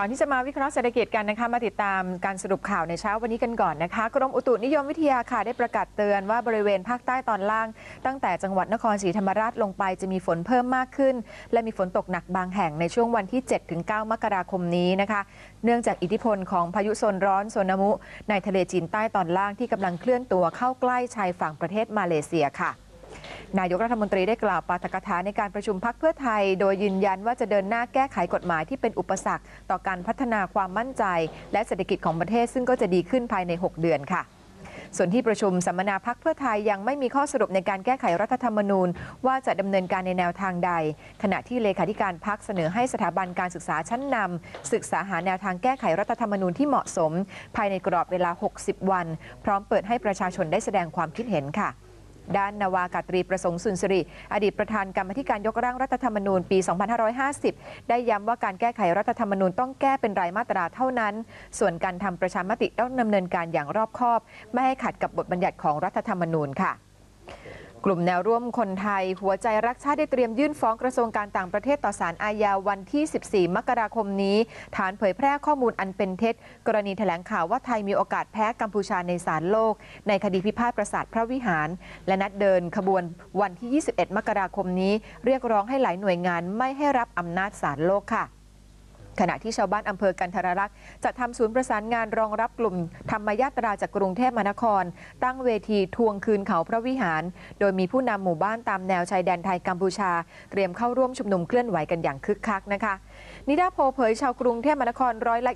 ก่อนที่จะมาวิเคราะห์เศรษฐกิจกันนะคะมาติดตามการสรุปข่าวในเช้าวันนี้กันก่อนนะคะกรมอุตุนิยมวิทยาค่ะได้ประกาศเตือนว่าบริเวณภาคใต้ตอนล่าง ตั้งแต่จังหวัดนครศรีธรรมราชลงไปจะมีฝนเพิ่มมากขึ้น และมีฝนตกหนักบางแห่งในช่วงวันที่ 7-9 มกราคมนี้นะคะเนื่องจากอิทธิพลของพายุโซนร้อนโซนามุ ในทะเลจีนใต้ตอนล่างที่กำลังเคลื่อนตัวเข้าใกล้ชายฝั่งประเทศมาเลเซียค่ะ นายกรัฐมนตรีได้กล่าวปาฐกถาในการประชุมพักเพื่อไทย โดยยืนยันว่าจะเดินหน้าแก้ไขกฎหมายที่เป็นอุปสรรค ต่อการพัฒนาความมั่นใจ และเศรษฐกิจของประเทศซึ่งก็จะดีขึ้นภายใน 6 เดือนค่ะส่วนที่ประชุมสัมมนาพักเพื่อไทยยังไม่มีข้อสรุปในการแก้ไขรัฐธรรมนูญ ว่าจะดำเนินการในแนวทางใด ขณะที่เลขาธิการพักเสนอให้สถาบันการศึกษาชั้นนำศึกษาหาแนวทางแก้ไขรัฐธรรมนูญที่เหมาะสม ภายในกรอบเวลา 60 วัน พร้อมเปิดให้ประชาชนได้แสดงความคิดเห็นค่ะ ด้านนาวากาตรีประสงค์สุนทรีอดีตประธานกรรมธิการยกร่างรัฐธรรมนูญปี 2550 ได้ย้ำว่าการแก้ไขรัฐธรรมนูญต้องแก้เป็นรายมาตราเท่านั้น ส่วนการทำประชามติต้องดำเนินการอย่างรอบคอบ ไม่ให้ขัดกับบทบัญญัติของรัฐธรรมนูญค่ะ กลุ่มแนวร่วมคนไทย หัวใจรักชาติได้เตรียมยื่นฟ้องกระทรวงการต่างประเทศต่อศาลอาญาวันที่ 14 มกราคมนี้ ฐานเผยแพร่ข้อมูลอันเป็นเท็จ กรณีแถลงข่าวว่าไทยมีโอกาสแพ้กัมพูชาในศาลโลก ในคดีพิพาทปราสาทพระวิหาร และนัดเดินขบวนวันที่ 21 มกราคมนี้ เรียกร้องให้หลายหน่วยงานไม่ให้รับอำนาจศาลโลกค่ะ ขณะที่ชาวบ้านอำเภอกันทรรักษ์จะทำศูนย์ประสานงานรองรับกลุ่มธรรมยาตราจากกรุงเทพมหานคร ตั้งเวทีทวงคืนเขาพระวิหาร โดยมีผู้นำหมู่บ้านตามแนวชายแดนไทยกัมพูชา เตรียมเข้าร่วมชุมนุมเคลื่อนไหวกันอย่างคึกคักนะคะ นิดาโพเผยชาวกรุงเทพมหานครร้อยละ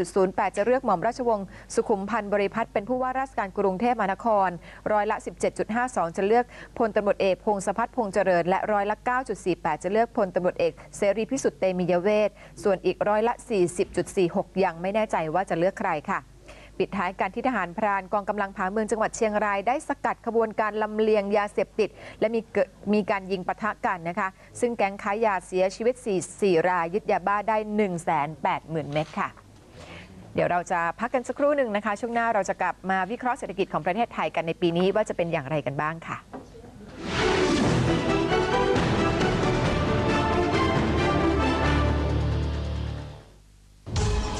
24.08 จะเลือกหม่อมราชวงศ์สุขุมพันธ์บริพัตรเป็นผู้ว่าราชการกรุงเทพมหานครร้อยละ 17.52 จะเลือกพลตำรวจเอกพงศพัฒน์พงษ์เจริญ และร้อยละ 9.48 จะเลือกพลตำรวจเอกเสรีพิสุทธิ์เตมียเวทส่วนอีกร้อยละ 40.46 ยังไม่แน่ใจว่าจะเลือกใครค่ะ ปิดท้ายการที่ทหารพรานกองกำลังผาเมืองจังหวัดเชียงรายได้สกัดขบวนการลำเลียงยาเสพติด และมีเกิดมีการยิงปะทะกันนะคะ ซึ่งแก๊งค้ายาเสียชีวิต 4 4 รายยึดยาบ้าได้ 180,000 เม็ดค่ะ เดี๋ยวเราจะพักกันสักครู่หนึ่งนะคะ ช่วงหน้าเราจะกลับมาวิเคราะห์เศรษฐกิจของประเทศไทยกันในปีนี้ว่าจะเป็นอย่างไรกันบ้างค่ะ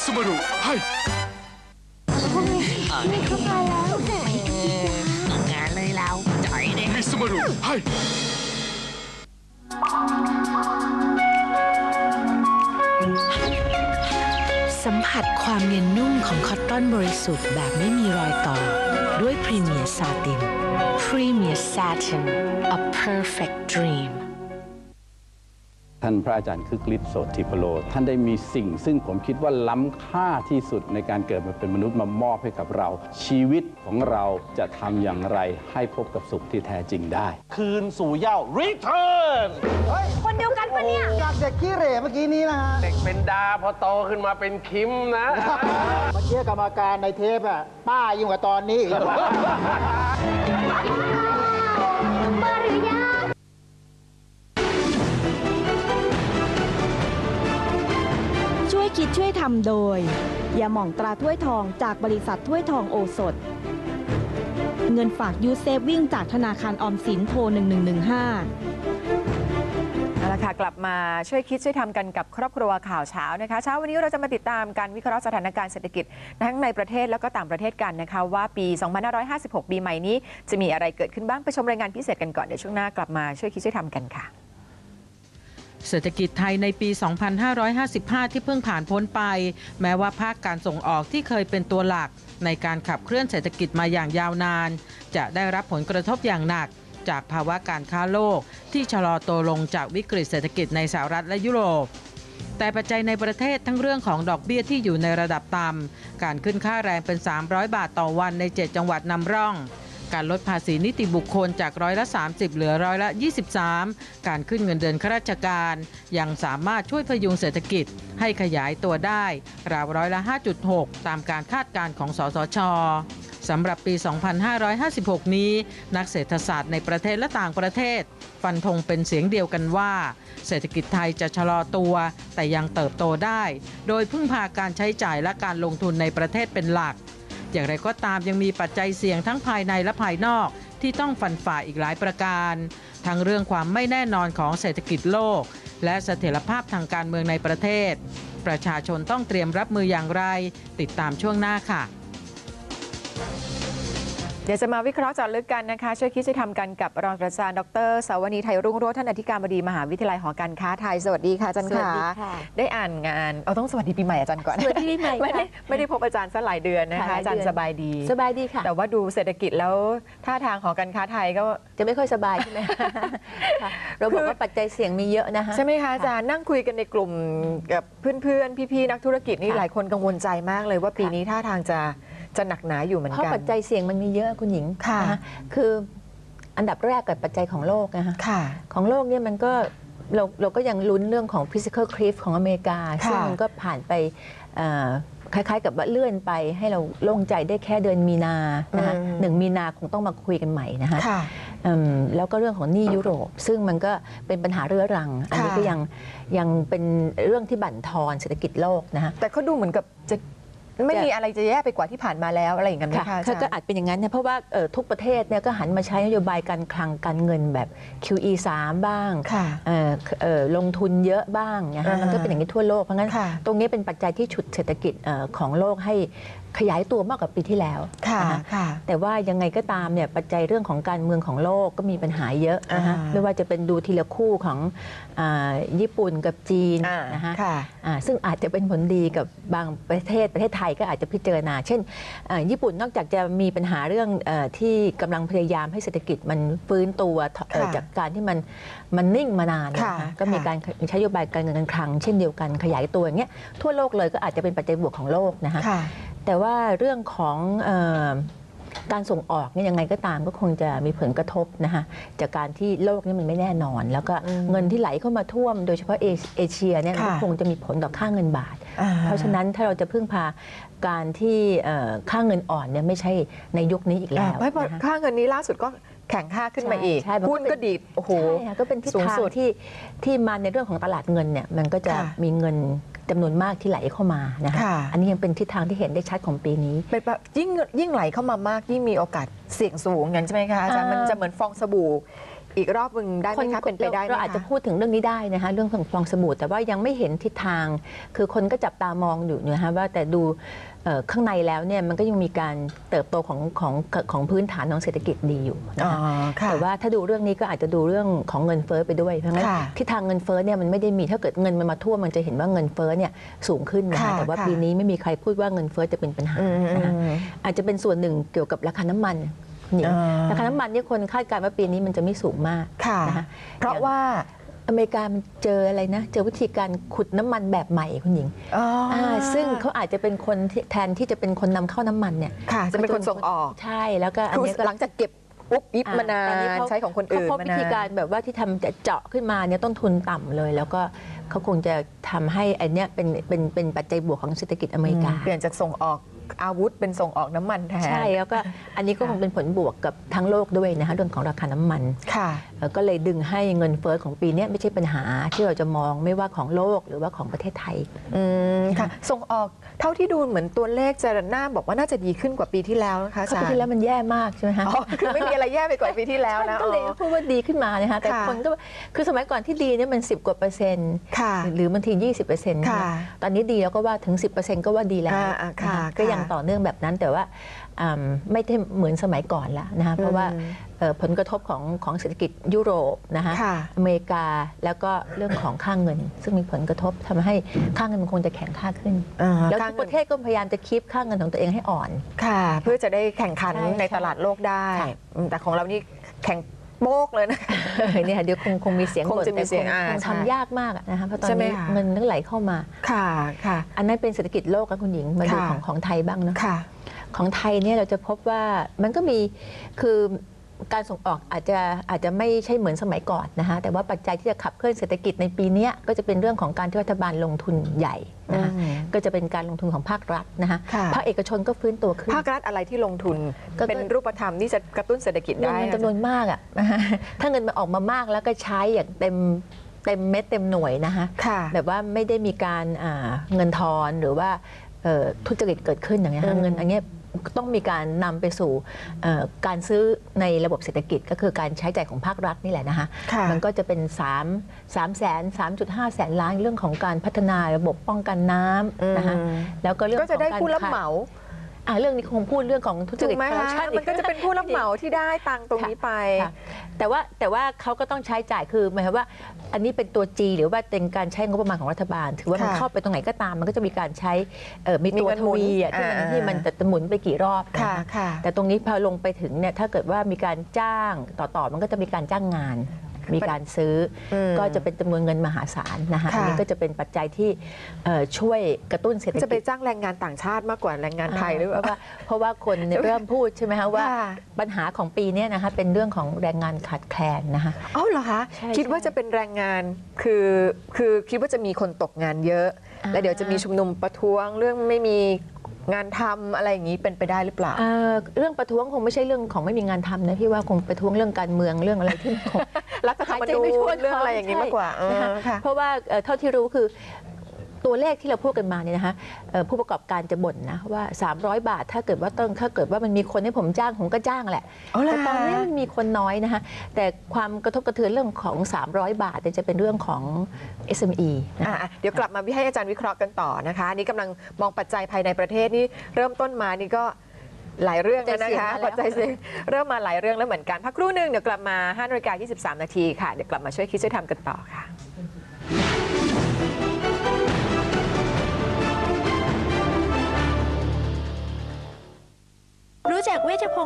มิสมารุให้งานเลยเราจ่อยเลยมิสมารุให้สัมผัสความเนียนนุ่มของคอตตอนบริสุทธิ์แบบไม่มีรอยต่อ ด้วยพรีเมียร์ซาตินพรีเมียร์ซาติน a perfect dream ท่านพระอาจารย์คึกฤทธิ์โสติพโล ท่านได้มีสิ่ง ซึ่งผมคิดว่าล้ำค่าที่สุดในการเกิดมาเป็นมนุษย์มามอบให้กับเรา ชีวิตของเราจะทำอย่างไรให้พบกับสุขที่แท้จริงได้ คืนสู่เหย้า return คนเดียวกันปะเนี่ย จากเด็กขี้เหร่เมื่อกี้นี้นะฮะ เด็กเป็นดาพอโตขึ้นมาเป็นคิมนะ เมื่อกี้กรรมการในเทปอะป้ายิ่งกว่าตอนนี้อีก ช่วยคิดช่วยทำโดยยาหม่องตราถ้วยทองจากบริษัทถ้วยทองโอสถเงินฝากยูเซฟวิ่งจากธนาคารออมสินโทร 1115เอาละค่ะกลับมาช่วยคิดช่วยทำกันกับครอบครัวข่าวเช้านะคะเช้าวันนี้เราจะมาติดตามการวิเคราะห์สถานการณ์เศรษฐกิจทั้งในประเทศแล้วก็ต่างประเทศกันนะคะว่าปี 2556 ปีใหม่นี้จะมีอะไรเกิดขึ้นบ้างไปชมรายงานพิเศษกันก่อนเดี๋ยวช่วงหน้ากลับมาช่วยคิดช่วยทำกันค่ะ เศรษฐกิจไทยในปี 2555 ที่เพิ่งผ่านพ้นไป แม้ว่าภาคการส่งออกที่เคยเป็นตัวหลัก ในการขับเคลื่อนเศรษฐกิจมาอย่างยาวนาน จะได้รับผลกระทบอย่างหนัก จากภาวะการค้าโลก ที่ชะลอตัวลงจากวิกฤตเศรษฐกิจในสหรัฐและยุโรปแต่ปัจจัยในประเทศทั้งเรื่องของดอกเบี้ยที่อยู่ในระดับต่ำ การขึ้นค่าแรงเป็น 300 บาทต่อวันใน 7 จังหวัดนำร่อง การลดภาษีนิติบุคคลจากร้อยละ 30 เหลือร้อยละ 23 การขึ้นเงินเดือนข้าราชการ ยังสามารถช่วยพยุงเศรษฐกิจให้ขยายตัวได้ ราวร้อยละ 5.6 ตามการคาดการณ์ของสสชสำหรับปี 2556 นี้ นักเศรษฐศาสตร์ในประเทศและต่างประเทศ ฟันธงเป็นเสียงเดียวกันว่า เศรษฐกิจไทยจะชะลอตัว แต่ยังเติบโตได้ โดยพึ่งพาการใช้จ่ายและการลงทุนในประเทศเป็นหลัก อย่างไรก็ตามยังมีปัจจัยเสี่ยงทั้งภายในและภายนอก ที่ต้องฟันฝ่าอีกหลายประการ ทั้งเรื่องความไม่แน่นอนของเศรษฐกิจโลก และเสถียรภาพทางการเมืองในประเทศ ประชาชนต้องเตรียมรับมืออย่างไร ติดตามช่วงหน้าค่ะ เดี๋ยวจะมาวิเคราะห์เจาะลึกกันนะคะ ช่วยคิดช่วยทำกันกับรองศาสตราจารย์ดรสาวนีไทยรุ่งโรจน์ท่านอธิการบดีมหาวิทยาลัยหอการค้าไทยสวัสดีค่ะอาจารย์สวัสค่ะดีค่ะ ได้อ่านงานเอาต้องสวัสดีปีใหม่อาจารย์ก่อนสวัสดีปีใหม่ไม่ได้ค่ะไม่ได้พบอาจารย์สักหลายเดือนนะคะค่ะหลายอาจารย์เดือนสบายดี สบายดีค่ะ แต่ว่าดูเศรษฐกิจแล้วท่าทางของการค้าไทยก็จะไม่ค่อยสบายใช่ไหมค่ะเราบอกว่าปัจจัยเสี่ยงมีเยอะนะคะใช่ไหมคะอาจารย์นั่งคุยกันในกลุ่มกับเพื่อนๆพี่ๆนักธุรกิจนี่ค่ะหลายคนกังวลใจมากเลยว่าปีค่ะนี้ท่าทางจะ จะหนักหนาอยู่เหมือนเพราะกันปัจจัยเสี่ยงมันมีเยอะคุณหญิงค่ะนคืออันดับแรกกับปัจจัยของโลกนะคะค่ะของโลกเนี่ยมันก็เราเราก็ยังลุ้นเรื่องของ physical cliff ของอเมริกาค่ะซึ่งมันก็ผ่านไปเอ่อคล้าย ๆ กับว่าเลื่อนไปให้เราโล่งใจได้แค่เดือนมีนานะคะหนึ่งมีนาคงต้องมาคุยกันใหม่นะคะ ค่ะ อืมแล้วก็เรื่องของหนี้ยุโรป ซึ่งมันก็เป็นปัญหาเรื้อรัง อันนี้ค่ะ ก็ยังยังเป็นเรื่องที่บั่นทอนเศรษฐกิจโลกนะคะ แต่เขาดูเหมือนกับจะ ไม่มีอะไรจะแย่ไปกว่าที่ผ่านมาแล้วอะไรอย่างนั้นไหมค่ะคะอาจารเขาย์ก็อาจเป็นอย่างนั้นเนี่ยเพราะว่าเอ่อทุกประเทศเนี่ยก็หันมาใช้นโยบายการคลังการเงินแบบ QE 3บ้างค่ะเอ่อเอ่อลงทุนเยอะบ้างนะอ่าฮะมันก็เป็นอย่างนี้ทั่วโลกเพราะงั้นค่ะตรงนี้เป็นปัจจัยที่ฉุดเศรษฐกิจเอ่อของโลกให้ ขยายตัวมากกว่าปีที่แล้วค่ะนะคะค่ะแต่ว่ายังไงก็ตามเนี่ยปัจจัยเรื่องของการเมืองของโลกก็มีปัญหาเยอะนะคะอ่าไม่ว่าจะเป็นดูทีละคู่ของอาญี่ปุ่นกับจีนอ่านะคะค่ะอ่าซึ่งอาจจะเป็นผลดีกับบางประเทศประเทศไทยก็อาจจะพิจารณา เช่นอ่าญี่ปุ่นนอกจากจะมีปัญหาเรื่องเออที่กำลังพยายามให้เศรษฐกิจมันฟื้นตัวเอ่อค่ะจากการที่มันมันนิ่งมานานนะค่ะคะก็มีค่ะการใช้นโยบายการเงินการคลัง เช่นเดียวกันขยายตัวอย่างเงี้ยทั่วโลกเลยก็อาจจะเป็นปัจจัยบวกของโลกนะคะค่ะแต่ว่าเรื่องของเออการส่งออกเนี่ยยังไงก็ตามก็คงจะมีผลกระทบนะคะจากการที่โลกนี่มันไม่แน่นอน แล้วก็อืมเงินที่ไหลเข้ามาท่วม โดยเฉพาะเอเอเชียเนี่ยค่ะก็คงจะมีผลต่อค่าเงินบาทอ่เพราะฉะนั้นถ้าเราจะพึ่งพาการที่เอ่อค่าเงินอ่อนเนี่ยไม่ใช่ในยุคนี้อีกแล้วไม่พอนะคะค่าเงินนี้ล่าสุดก็แข่งค่าขึ้นมาอีกใช่ใช่มันก็หุ้นเป็นก็ดีดโอ้โหใช่ค่ะก็เป็นทิศสูงทางสุดที่ที่มาในเรื่องของตลาดเงินเนี่ยมันก็จะค่ะมีเงิน จำนวนมากที่ไหลเข้ามานะคะค่ะอันนี้ยังเป็นทิศทางที่เห็นได้ชัดของปีนี้เป็นแบบยิ่งยิ่งไหลเข้ามามากยิ่งมีโอกาสเสี่ยงสูงอย่างนั้นใช่ไหมคะอาจารย์อ่ามัมันจะเหมือนฟองสบู่อีกรอบหนึ่งได้ไหมคะเป็นไปได้ไหมเราคะอาจจะพูดถึงเรื่องนี้ได้นะคะเรื่องของฟองสบู่แต่ว่ายังไม่เห็นทิศทาง คือคนก็จับตามองอยู่นะคะว่าแต่ดูเอ่อ ข้างในแล้วเนี่ยมันก็ยังมีการเติบโตของของของพื้นฐานของเศรษฐกิจดีอยู่นะอ๋อคะค่ะแต่ว่าถ้าดูเรื่องนี้ก็อาจจะดูเรื่องของเงินเฟ้อไปด้วยเพราะงั้นค่ะทิศทางเงินเฟ้อเนี่ยมันไม่ได้มีถ้าเกิดเงินมันมาท่วมมันจะเห็นว่าเงินเฟ้อเนี่ยสูงขึ้นนะคะค่ะแต่ว่าค่ะปีนี้ไม่มีใครพูดว่าเงินเฟ้อจะเป็นปัญหาอืมอืมนะคะอืมอาจจะเป็นส่วนหนึ่งเกี่ยวกับราคาน้ำมันนี่อ่าราคาน้ำมันเนี่ยคนคาดการณ์ว่าปีนี้มันจะไม่สูงมากค่ะนะคะเพราะว่า อเมริกามันเจออะไรนะ เจอวิธีการขุดน้ำมันแบบใหม่คุณหญิงอ๋ออาซึ่งเขาอาจจะเป็นคนที่แทนที่จะเป็นคนนำเข้าน้ำมันเนี่ยค่ะจะเป็นคนส่งออกใช่แล้วก็อันคือเนี้ยก็หลังจากเก็บปุ๊บอิบมานานตอเขใช้ของคนอื่นเขาพบมาวินาธีการนแบบว่าที่ทำจะเจาะขึ้นมาเนี่ยต้นทุนต่ำเลย แล้วก็เขาคงจะทำให้อันเนี้ยเป็นเป็นเป็นปัจจัยบวกของเศรษฐกิจอเมริกา เปลี่ยนจากส่งออก อาวุธเป็นส่งออกน้ำมันแทน ใช่แล้วก็อันนี้ก็คงเป็นผลบวกกับทั้งโลกด้วยนะคะเรื่องของราคาน้ำมันค่ะเอ่อก็เลยดึงให้เงินเฟ้อของปีเนี้ยไม่ใช่ปัญหาที่เราจะมองไม่ว่าของโลกหรือว่าของประเทศไทยอืมค่ะส่งออก เท่าที่ดูเหมือนตัวเลขจะน่าบอกว่าน่าจะดีขึ้นกว่าปีที่แล้วนะคะอาเขาจารปีย์ที่แล้วมันแย่มากใช่ไหมคะอ๋อคือไม่มีอะไรแย่ไปกว่าปีที่แล้วนะก็เลยอ๋อพูดว่าดีขึ้นมานะคะแต่ค่ะคนก็คือสมัยก่อนที่ดีเนี่ยมัน 10 กว่าเปอร์เซ็นต์ค่ะหรือบางที 20เปอร์เซ็นต์ค่ะตอนนี้ดีแล้วก็ว่าถึง 10เปอร์เซ็นต์ก็ว่าดีแล้วอ่าอ่าค่ะนก็ยังค่ะต่อเนื่องแบบนั้นแต่ว่าอืม ไม่ได้เหมือนสมัยก่อนละนะคะเพราะว่าอืมเอ่อผลกระทบของของเศรษฐกิจยุโรปนะคะค่ะอเมริกาแล้วก็เรื่องของค่างเงิน ซึ่งมีผลกระทบทำให้ค่างเงินมันคงจะแข็งค่าขึ้นอ่าแล้วค่าทุกเงินประเทศก็พยายามจะคีบค่าเงินของตัวเองให้อ่อนค่ะ เพื่อจะได้แข่งขันใช่ในใช่ตลาดโลกได้ค่ะอืมแต่ของเรานี่แข่งโบกเลยนะเนี่ยค่ะเดี๋ยวคงคงมีเสียงคงบ่นจะมีแต่เสียงคอ่าคงใช่ทำยากมากอะนะคะเพราะตอนใช่ไหมนี้คะเงินทั้งไหลเข้ามาค่ะค่ะ อันนั้นเป็นเศรษฐกิจโลกนะคุณหญิงมาดูค่ะของของไทยบ้างเนาะค่ะ ของไทยเนี่ยเราจะพบว่ามันก็มีคือการส่งออกอาจจะอาจจะไม่ใช่เหมือนสมัยก่อนนะคะแต่ว่าปัจจัยที่จะขับเคลื่อนเศรษฐกิจในปีเนี้ยก็จะเป็นเรื่องของการที่รัฐบาลลงทุนใหญ่นะคะอืมก็จะเป็นการลงทุนของภาครัฐนะคะค่ะภาคเอกชนก็ฟื้นตัวขึ้นภาครัฐอะไรที่ลงทุนก็เป็นรูปธรรมที่จะกระตุ้นเศรษฐกิจเงินได้มันอะจำนวนมากอะถ้าเงินมันออกมามากแล้วก็ใช้อย่างเต็มเต็มเม็ดเต็มหน่วยนะคะค่ะแบบว่าไม่ได้มีการอ่าเงินทอนหรือว่าเอ่อทุจริตเกิดขึ้นอย่างเงี้ยอืค่ะมเงินอันเนี้ย ต้องมีการนำไปสู่เอ่อการซื้อในระบบเศรษฐกิจก็คือการใช้จ่ายของภาครัฐนี่แหละนะคะค่ะมันก็จะเป็น3 3แสน3.5 แสนล้านเรื่องของการพัฒนาระบบป้องกันน้ำนะคะอืมแล้วก็เรื่องก็จะได้ของผู้รับขยเหมา อ่าเรื่องนี้คงพูดเรื่องของทุจถูกริตไหมคอร์รัคะปชันมันก็จะเป็นผู้รับเหมาที่ได้ตังค์ตรงนี้ไป ค่ะแต่ว่าแต่ว่าเขาก็ต้องใช้จ่ายคือหมายความว่า อันนี้เป็นตัว G หรือว่าเป็นการใช้งบประมาณของรัฐบาล ถือว่ามันค่ะเข้าไปตรงไหนก็ตาม มันก็จะมีการใช้เอ่อมีตัวมีเงินทหมุนวีอะที่มันอ่า ที่มันจะหมุนไปกี่รอบนค่ะค่ะ แต่ตรงนี้พอลงไปถึงเนี่ยถ้าเกิดว่ามีการจ้างต่อๆมันก็จะมีการจ้างงาน มีการซื้ออมก็จะเป็นจำนวนเงินมหาศาลนะคะค่ะ อันนี้ก็จะเป็นปัจจัยที่เอ่อช่วยกระตุ้นเศรษฐจะไปกิจจ้างแรงงานต่างชาติมากกว่าแรงงานไทยหรือเปเพราะล่าว่า เพราะว่าคนเนี่ยเริ่มพูดใช่ไหมคะว่าค่ะ ปัญหาของปีเนี้นะคะเป็นเรื่องของแรงงานขาดแคลนนะคะ เอ้าเหรอคะใช่คิดว่าใช่จะเป็นแรงงานคือคือคิดว่าจะมีคนตกงานเยอะ อ่า แล้วเดี๋ยวจะมีชุมนุมประท้วงเรื่องไม่มี งานทำอะไรอย่างนี้เป็นไปได้หรือเปล่าเอ่อเรื่องประท้วงคงไม่ใช่เรื่องของไม่มีงานทำนะพี่ว่าคงประท้วงเรื่องการเมืองเรื่องอะไรที่คงรัฐธรรมนูญเรื่องอะไรอย่างนี้มากกว่าเออใช่นะคะค่ะเพราะว่าเอ่อเท่าที่รู้คือ ตัวเลขที่เราพูดกันมาเนี่ยนะคะเอ่อผู้ประกอบการจะบ่นนะว่า 300 บาท ถ้าเกิดว่าต้องถ้าเกิดว่ามันมีคนให้ผมจ้างผมก็จ้างแหละเอาล่ะแต่ตอนนี้มันมีคนน้อยนะคะแต่ความกระทบกระเทือนเรื่องของ 300 บาทเนี่ยจะเป็นเรื่องของ SME นะคะอะเดี๋ยวกลับมาให้อาจารย์วิเคราะห์กันต่อนะคะอันนี่กำลังมองปัจจัยภายในประเทศนี่เริ่มต้นมานี่ก็หลายเรื่องแล้วนะคะปัปัจจจัจัยยเสี่เสี่ยยงงเริ่มมาหลายเรื่องแล้วเหมือนกันพักครู่หนึ่งเดี๋ยวกลับมา5นาฬิกา23 นาทีค่ะ เดี๋ยวกลับมาช่วยคิดช่วยทำกันต่อค่ะ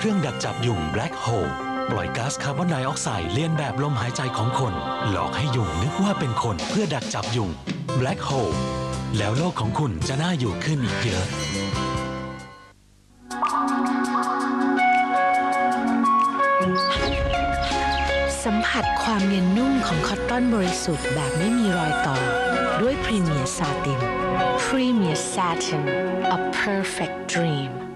เครื่องดักจับยุง Black Hole ปล่อยก๊าซคาร์บอนไดออกไซด์เลียนแบบลมหายใจของคน หลอกให้ยุงนึกว่าเป็นคนเพื่อดักจับยุง Black Hole แล้วโลกของคุณจะน่าอยู่ขึ้นอีกเยอะสัมผัสความเนียนนุ่มของคอตตอนบริสุทธิ์แบบไม่มีรอยต่อ ด้วยพรีเมียร์ซาตินพรีเมียร์ satin a perfect dream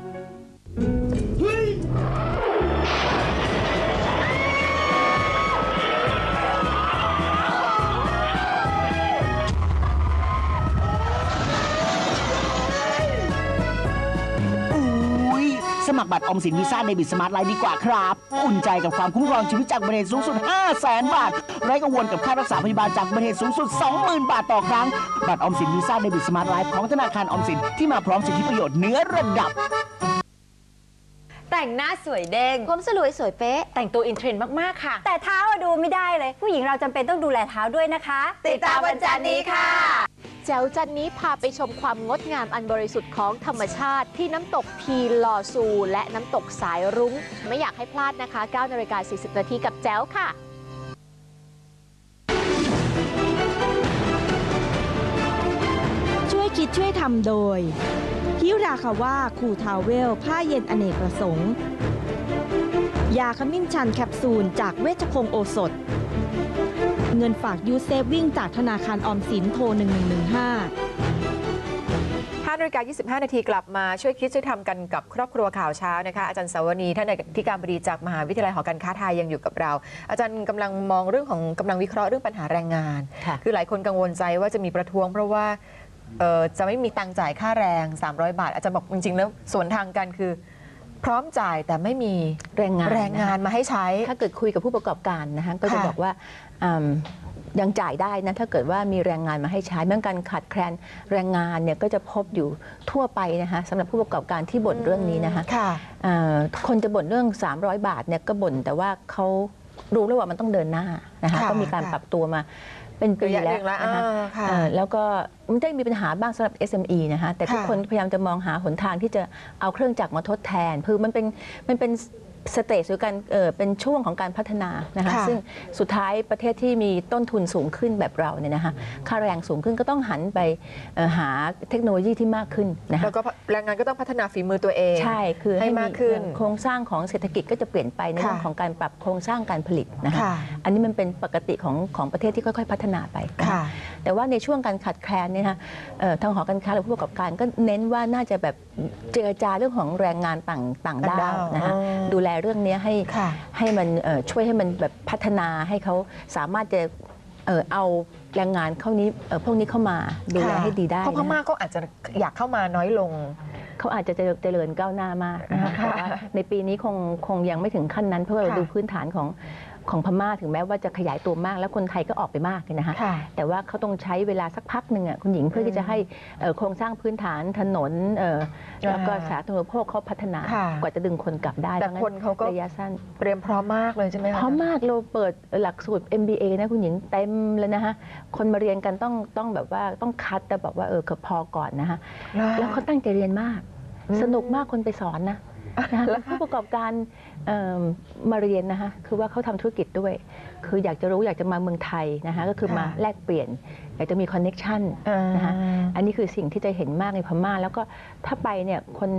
บัตรออมสินวีซ่าเดบิตสมาร์ทไลน์ดีกว่าครับ อุ่นใจกับความคุ้มครองชีวิตจากอุบัติเหตุสูงสุด 5 0 0แสนบาท ไร้กังวลกับค่ารักษาพยาบาลจากอุบัติเหตุสูงสุด 20,000 บาทต่อครั้ง บัตรออมสินวีซ่าเดบิตสมาร์ทไลน์ของธนาคารออมสินที่มาพร้อมสิทธิประโยชน์เหนือระดับ แต่งหน้าสวยเด้ง ผมสลวยสวยเป๊ะ แต่งตัวอินเทรนด์มาก ๆ ค่ะ แต่เท้าอะดูไม่ได้เลย ผู้หญิงเราจำเป็นต้องดูแลเท้าด้วยนะคะ ติดตามวันจันทร์นี้ค่ะ แจ๋วจันนี้พาไปชมความงดงามอันบริสุทธิ์ของธรรมชาติ ที่น้ำตกพีลอซู และน้ำตกสายรุ้ง ไม่อยากให้พลาดนะคะ9นาฬิกา40นาทีกับแจ๋วค่ะช่วยคิดช่วยทำโดย ฮิราคาว่าคูทาวเวล ผ้าเย็นอเนกประสงค์ ยาขมิ้นชันแคปซูลจากเวชพงโอสถ เงินฝากยูเซฟวิ่งจากธนาคารออมสินโทร 1115 5นาฬิกา25 นาทีกลับมาช่วยคิดช่วยทำกันกับครอบครัวข่าวเช้านะคะ อาจารย์สาวนีท่านอธิการบดีจากมหาวิทยาลัยหอการค้าไทยยังอยู่กับเรา อาจารย์กำลังมองเรื่องของกำลังวิเคราะห์เรื่องปัญหาแรงงาน คือหลายคนกังวลใจว่าจะมีประท้วงเพราะว่าเอ่อจะไม่มีตังค์จ่ายค่าแรง 300 บาท อาจารย์บอกจริงๆแล้วสวนทางกันคือ พร้อมจ่ายแต่ไม่มีแรงงานแรงงานมาให้ใช้ ถ้าเกิดคุยกับผู้ประกอบการนะคะก็จะค่ะบอกว่าอืม ยังจ่ายได้นะถ้าเกิดว่ามีแรงงานมาให้ใช้เมื่อการขาดแคลนแรงงานเนี่ยก็จะพบอยู่ทั่วไปนะคะสำหรับผู้ประกอบการที่บ่นเรื่องนี้นะคะค่ะ เอ่อคนจะบ่นเรื่อง 300 บาทเนี่ยก็บ่นแต่ว่าเขารู้แล้วว่ามันต้องเดินหน้านะคะค่ะก็มีการค่ะ ปรับตัวมาเป็นปีระยะหแล้นึ่วงแล้วนะคะ อ่าค่ะ เอ่อแล้วก็มันได้มีปัญหาบ้างสำหรับ SME นะคะแต่ทุกค่ะคนพยายามจะมองหาหนทางที่จะเอาเครื่องจักรมาทดแทนคือมันเป็นมันเป็น สเตจหรือการเอ่อเป็นช่วงของการพัฒนานะคะค่ะซึ่งสุดท้ายประเทศที่มีต้นทุนสูงขึ้นแบบเราเนี่ยนะคะค่าแรงสูงขึ้นก็ต้องหันไปเอ่อหาเทคโนโลยีที่มากขึ้นนะคะแล้วก็แรงงานก็ต้องพัฒนาฝีมือตัวเอง ใช่คือให้มากขึ้นโครงสร้างของเศรษฐกิจก็จะเปลี่ยนไปในค่ะเรื่องของการปรับโครงสร้างการผลิตนะคะค่ะอันนี้มันเป็นปกติของของประเทศที่ค่อยๆ พัฒนาไปนะคะค่ะแต่ว่าในช่วงการขาดแคลนเนี่ยนะคะเอ่อทางหอการค้าหรือผู้ประกอบการก็เน้นว่าน่าจะแบบเจรจาเรื่องของแรงงานต่างต่างด้าวนะคะอ๋อดูแลเรื่องนี้ให้ค่ะให้มันเอ่อช่วยให้มันแบบพัฒนาให้เขาสามารถจะเอ่อเอาแรงงานเข้านี้เอ่อพวกนี้เข้ามาดูแลให้ดีได้เพราะพนะคะม่าก็อาจจะอยากเข้ามาน้อยลงเขาอาจจะเจริญก้าวหน้ามากนะคะค่ะแต่ว่าในปีนี้คงคงยังไม่ถึงขั้นนั้นเพราะว่าเราค่ะดูพื้นฐานของ ของพม่าถึงแม้ว่าจะขยายตัวมากแล้วคนไทยก็ออกไปมากเลยนะคะค่ะแต่ว่าเขาต้องใช้เวลาสักพักหนึ่งอะคุณหญิงเพื่อที่จะให้เอ่อโครงสร้างพื้นฐานถนนเอ่อแล้วก็อ่าสาธารณูปโภคเขาพัฒนาค่ะกว่าจะดึงคนกลับได้แต่พระงั้คนเขาก็ระยะสั้นเตรียมพร้อมมากเลยใช่ไหมคะเพราะมากเราเปิดหลักสูตร MBA นะคุณหญิงเต็มเลยนะคะคนมาเรียนกันต้องต้องแบบว่าต้องคัดแต่แบบว่าเออพอก่อนนะคะแล้วเขาตั้งใจเรียนมาก สนุกมากคนไปสอนนะ นะคะแล้วผู้ประกอบการเอิ่มมาเรียนนะคะคือว่าเขาทำธุรกิจด้วย คืออยากจะรู้อยากจะมาเมืองไทยนะคะก็คือมาค่ะแลกเปลี่ยน อยากจะมีคอนเน็ชันนะคะอันนี้คือสิ่งที่จะเห็นมากในพม่าแล้วก็ถ้าไปเนี่ยคน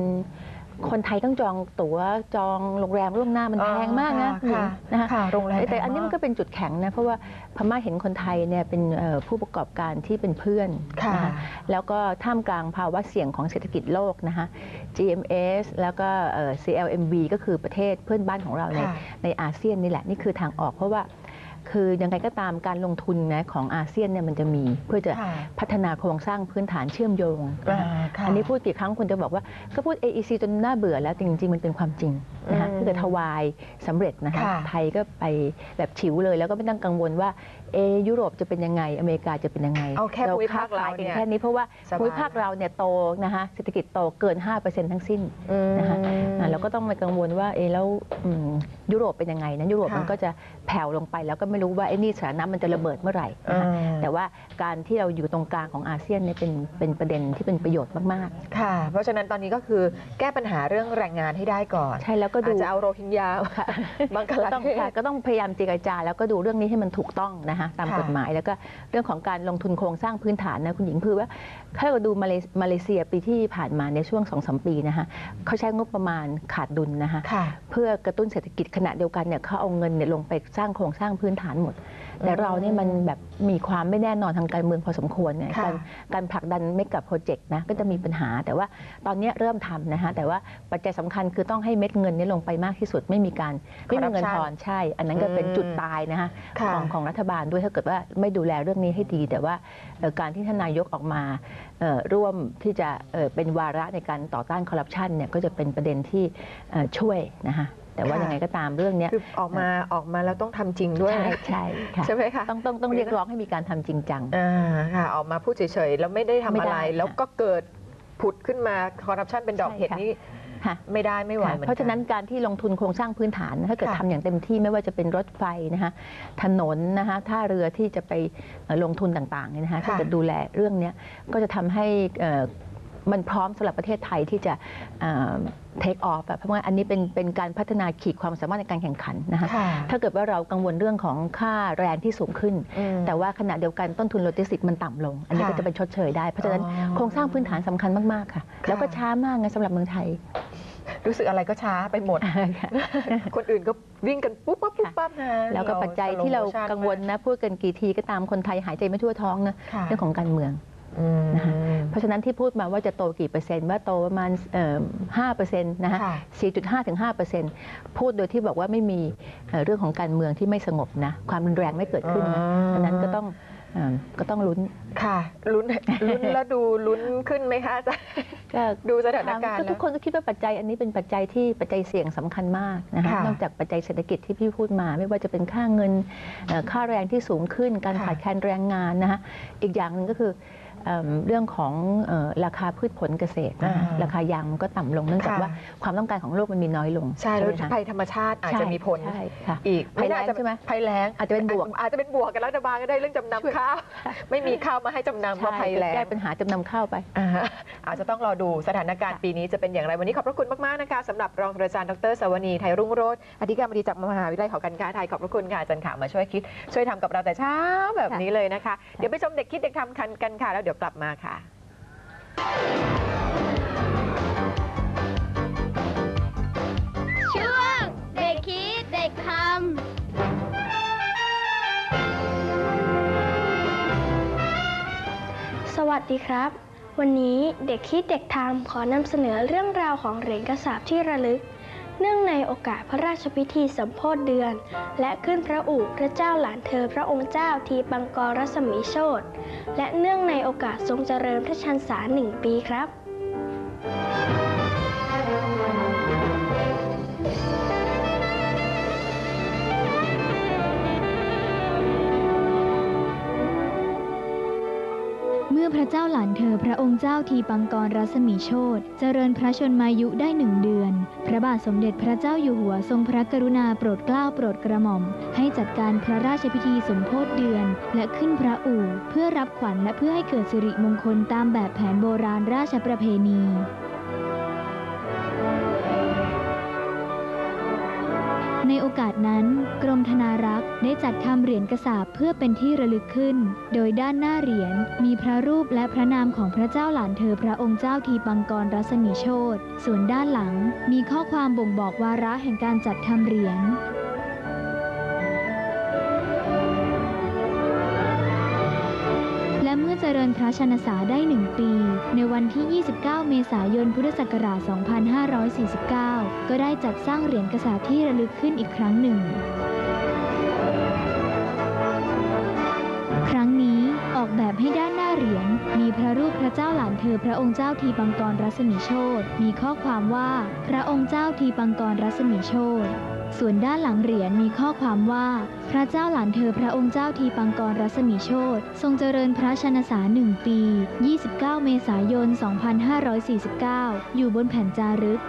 คนไทยต้องจองตั๋วจองโรงแรมล่วงหน้ามันอ๋อแพงมากนะค่ะคุณหญิงนะคะค่ะโรงแรมแต่แพงอันนี้มันมากก็เป็นจุดแข็งนะเพราะว่าพม่าเห็นคนไทยเนี่ยเป็นเอ่อผู้ประกอบการที่เป็นเพื่อนค่ะนะคะแล้วก็ท่ามกลางภาวะเสี่ยงของเศรษฐกิจโลกนะคะ GMS แล้วก็เอ่อ CLMV ก็คือประเทศเพื่อนบ้านของเราในค่ะในอาเซียนนี่แหละนี่คือทางออกเพราะว่า คือยังไงก็ตามการลงทุนนะของอาเซียนเนี่ยมันจะมีเพื่อจะค่ะพัฒนาโครงสร้างพื้นฐานเชื่อมโยงนะคะอ่าค่ะอันนี้พูดกี่ครั้งคนจะบอกว่าก็พูด AEC จนน่าเบื่อแล้วแต่จริง ๆ มันเป็นความจริงนะคะอืมถ้าเกิดทวายสำเร็จนะคะค่ะไทยก็ไปแบบฉิวเลยแล้วก็ไม่ต้องกังวลว่า เอะยุโรปจะเป็นยังไงอเมริกาจะเป็นยังไงเอาแค่ภูมิภาคเราค้ขยกันเนี่ยแค่นี้เพราะว่าสบายภูมิภาคเราเนี่ยโตนะคะเศรษฐกิจโตเกิน 5%ทั้งสิ้นนะคะอ่าเราก็ต้องมากังวลว่าเอะแล้วอืมยุโรปเป็นยังไงนะยุโรปค่ะมันก็จะแผ่วลงไปแล้วก็ไม่รู้ว่าไอ้นี่สถานะมันจะระเบิดเมื่อไหร่นะคะอืมแต่ว่าการที่เราอยู่ตรงกลางของอาเซียนเนี่ยเป็นเป็นประเด็นที่เป็นประโยชน์มากค่ะ เพราะฉะนั้นตอนนี้ก็คือแก้ปัญหาเรื่องแรงงานให้ได้ก่อนๆ ใช่แล้วก็ดูอาจจะเอาโรฮิงญาบังกก็ลาต้องเทศค่ะก็ต้องพยายามเจรจาแล้วก็ดูเรื่องนี้ให้มันถูกต้องนะคะตามค่ะ กฎหมายแล้วก็เรื่องของการลงทุนโครงสร้างพื้นฐานนะคุณหญิงคือว่า ถ้าเราดูมาเลมาเลเซียปีที่ผ่านมาในช่วง2อสปีนะคะเขาใช้งบประมาณขาดดุลนะคะค่ะเพื่อกระตุ้นเศรษฐกิจขณะเดียวกันเนี่ยเขาเอาเงินเนี่ยลงไปสร้างโครงสร้างพื้นฐานหมด แต่เราเนี่ยมันแบบมีความไม่แน่นอนทางการเมืองพอสมควรเนี่ยค่ะการการผลักดันไม่กับโปรเจกต์นะก็จะมีปัญหา แต่ว่าตอนเนี้ยเริ่มทำนะคะแต่ว่าปัจจัยสำคัญคือต้องให้เม็ดเงินเนี้ลงไปมากที่สุดไม่มีการไม่มีเงินทอนใช่ อันนั้นก็เป็นจุดตายนะคะค่ะของของรัฐบาลด้วยถ้าเกิดว่าไม่ดูแลเรื่องนี้ให้ดี แต่ว่าเอ่อการที่ท่านนายกออกมาเอ่อ ร่วมที่จะเอ่อเป็นวาระในการต่อต้านคอร์รัปชันเนี่ยก็จะเป็นประเด็นที่เอ่อช่วยนะคะแต่ว่าค่ะยังไงก็ตามเรื่องเนี้ยคือออกมาออกมาแล้วต้องทำจริงด้วย ใช่ใช่ค่ะใช่ไหมคะต้องต้องต้องเรียกร้องให้มีการทำจริงจังอ่าค่ะออกมาพูดเฉยๆแล้วไม่ได้ทำไม่อะได้ไรค่ะแล้วก็เกิดผุดขึ้นมาคอร์รัปชันเป็นดอกใช่เห็ดค่ะนี่ ค่ะไม่ได้ไม่ไหวค่ะเหมือนเพราะฉะนั้นกันการที่ลงทุนโครงสร้างพื้นฐานถ้าเกิดค่ะทำอย่างเต็มที่ไม่ว่าจะเป็นรถไฟนะคะถนนนะคะท่าเรือที่จะไปเอ่อลงทุนต่างๆเนี่ยนะคะถ้าเกิดดูแลเรื่องเนี้ยก็จะทำให้เอ่อ มันพร้อมสำหรับประเทศไทยที่จะเทคออฟเพราะว่าอันนี้เป็นเป็นการพัฒนาขีดความสามารถในการแข่งขันนะคะค่ะถ้าเกิดว่าเรากังวลเรื่องของค่าแรงที่สูงขึ้นอืมแต่ว่าขณะเดียวกันต้นทุนโลจิสติกส์มันต่ำลง อันนี้ค่ะก็จะเป็นชดเชยได้ เพราะฉะนั้นอ๋อโครงสร้างพื้นฐานสำคัญมากๆค่ะ แล้วก็ช้ามากไงสำหรับเมืองไทย รู้สึกอะไรก็ช้าไปหมด คนอื่นก็วิ่งกันปุ๊บปั๊บปุ๊บปั๊บนะแล้วก็ปัจจัยที่เรา slow motion กังวลนะพูดกันกี่ทีก็ตามคนไทยหายใจไม่ทั่วท้องนะค่ะเรื่องของการเมืองอืมนะคะ เพราะฉะนั้นที่พูดมาว่าจะโตกี่เปอร์เซ็นต์ว่าโตประมาณห้าเปอร์เซ็นต์นะคะค่ะ4.5ถึง5เปอร์เซ็นต์พูดโดยที่บอกว่าไม่มีเอ่อเรื่องของการเมืองที่ไม่สงบนะความรุนแรงไม่เกิดขึ้นนะอ่าเพราะฉะนั้นก็ต้องอ่าก็ต้องลุ้นค่ะลุ้นลุ้นแล้วดูลุ้นขึ้นไหมคะอาจารย์ก็ดูสถานการณ์ก็แล้วทุกคนก็คิดว่าปัจจัยอันนี้เป็นปัจจัยที่ปัจจัยเสี่ยงสำคัญมากนะคะค่ะนอกจากปัจจัยเศรษฐกิจที่พี่พูดมา ไม่ว่าจะเป็นค่าเงินเอ่อค่าแรงที่สูงขึ้น การค่ะขาดแคลนแรงงานนะคะอีกอย่างหนึ่งก็คือ เอิ่มเรื่องของเอ่อราคาพืชผลเกษตรนะคะอ่าราคายางมันก็ต่ำลงเนื่องจากค่ะว่าความต้องการของโลกมันมีน้อยลง ใช่แล้วไหมคะภัยธรรมชาติอาจจะมีผลใช่ค่ะอีกภัยแล้งน่าจะใช่ไหมภัยแล้งอาจจะเป็นบวกอาจจะเป็นบวกกับรัฐบาลก็ได้เรื่องจำนำข้าวไม่มีข้าวมาให้จำนำเพราะภัยแล้งแก้ปัญหาจำนำข้าวไปอ่าฮะอาจจะต้องรอดูสถานการณ์ปีนี้จะเป็นอย่างไรวันนี้ขอบพระคุณมากๆนะคะสำหรับรองศาสตราจารย์ดรสวนีไทยรุ่งโรจน์อธิการบดีจากมหาวิทยาลัยหอการค้าไทยขอบพระคุณค่ะอาจารย์ขามาช่วยคิด ช่วยทำกับเราแต่เช้าแบบนี้เลยนะคะเดี๋ยวไปชมเด็กคิดเด็กทำกันกันค่ะแล้วเดี๋ยวกลับมาค่ะช่วงเด็กคิดเด็กทำสวัสดีครับ วันนี้เด็กคิดเด็กทำขอนำเสนอเรื่องราวของเหรียญกระสาบที่ระลึก เนื่องในโอกาสพระราชพิธีสมโพธิเดือน และขึ้นพระอู่พระเจ้าหลานเธอพระองค์เจ้าทีปังกรรัศมีโชตและเนื่องในโอกาสทรงเจริญพระชันษาหนึ่งปีครับ มื่อพระเจ้าหลานเธอพระองค์เจ้าทีปังกรรัศมีโชตเจริญพระชนมายุได้หนึ่งเดือน พระบาทสมเด็จพระเจ้าอยู่หัวทรงพระกรุณาโปรดเกล้าโปรดกระหม่อม ให้จัดการพระราชพิธีสมโพธิเดือน และขึ้นพระอู่ เพื่อรับขวัญและเพื่อให้เกิดสิริมงคลตามแบบแผนโบราณราชประเพณี ในโอกาสนั้น กรมธนารักษ์ได้จัดทำเหรียญกระสาบเพื่อเป็นที่ระลึกขึ้น โดยด้านหน้าเหรียญมีพระรูปและพระนามของพระเจ้าหลานเธอพระองค์เจ้าทีปังกรรัศมีโชตส่วนด้านหลังมีข้อความบ่งบอกวาระแห่งการจัดทำเหรียญ ริญพระชนสาได้หนึ่งปี ในวันที่ 29 เมษายน พุทธศักราช 2549 ก็ได้จัดสร้างเหรียญกระสาที่ระลึกขึ้นอีกครั้งหนึ่ง ครั้งนี้ออกแบบให้ด้านหน้าเหรียญมีพระรูปพระเจ้าหลานเธอพระองค์เจ้าทีปังกรรัศมีโชตมีข้อความว่า พระองค์เจ้าทีปังกรรัศมีโชต ส่วนด้านหลังเหรียญมีข้อความว่า พระเจ้าหลานเธอพระองค์เจ้าทีปังกรรัศมีโชตทรงเจริญพระชนสาหนึ่งปี 29 เมษายน 2549 อยู่บนแผ่นจารึก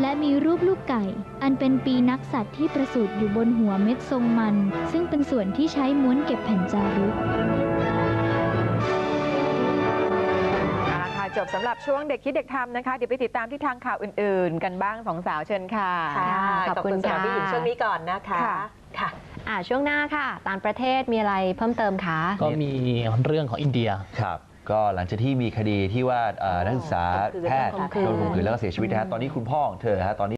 และมีรูปลูกไก่ อันเป็นปีนักสัตว์ที่ประสูติอยู่บนหัวเม็ดทรงมัน ซึ่งเป็นส่วนที่ใช้ม้วนเก็บแผ่นจารึก จบสำหรับช่วงเด็กคิดเด็กทำนะคะ เดี๋ยวไปติดตามที่ทางข่าวอื่น ๆ กันบ้างสองสาวเชิญค่ะค่ะขอบคุณสำหรับค่ะพี่หญิงช่วงนี้ก่อนนะคะค่ะค่ะอ่าช่วงหน้าค่ะต่างประเทศมีอะไรเพิ่มเติมคะก็มีเรื่องของอินเดียครับก็หลังจากที่มีคดีที่ว่าเอ่อนักศึกษาแพทย์ข่มขืนโดนข่มขืนแล้วก็เสียชีวิตนะฮะตอนนี้คุณพ่อของเธอฮะตอนนี้